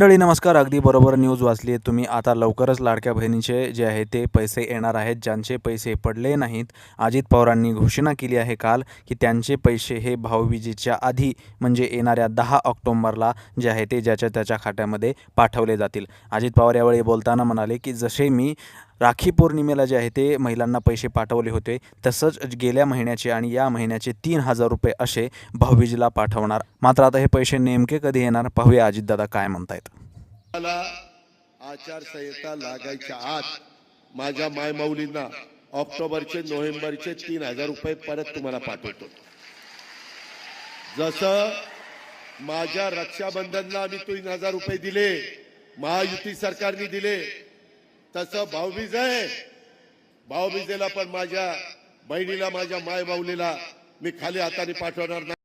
मंडळी नमस्कार. अगदी बरोबर न्यूज वाचली आहे तुम्ही. आता लवकरच लाडक्या बहिणीचे जे आहे ते पैसे येणार आहेत. ज्यांचे पैसे पडले नाहीत अजित पवारांनी घोषणा केली आहे काल की त्यांचे पैसे हे भाऊबीजेच्या आधी म्हणजे येणाऱ्या दहा ऑक्टोंबरला जे आहे ते ज्याच्या त्याच्या खात्यामध्ये पाठवले जातील. अजित पवार यावेळी बोलताना म्हणाले की जसे मी राखी पौर्णिमेला जे आहे ते महिलांना पैसे पाठवले होते. तसंच गेल्या महिन्याचे आणि या महिन्याचे तीन हजार रुपये असे भाऊबीजेला पाठवणार. मात्र आता हे पैसे नेमके कधी येणार? पाहूया अजितदादा काय म्हणतायत. मला आचारसंहिता लागायच्या आत माझ्या मायमाऊलींना ऑक्टोबरचे नोव्हेंबरचे तीन हजार रुपये परत तुम्हाला पाठवतो. जसं माझ्या रक्षाबंधनला आम्ही तीन हजार रुपये दिले महायुती सरकारने दिले तसं भाऊबीज आहे. भाऊबीजेला पण माझ्या बहिणीला माझ्या मायमाऊलीला मी खाली हाताने पाठवणार नाही.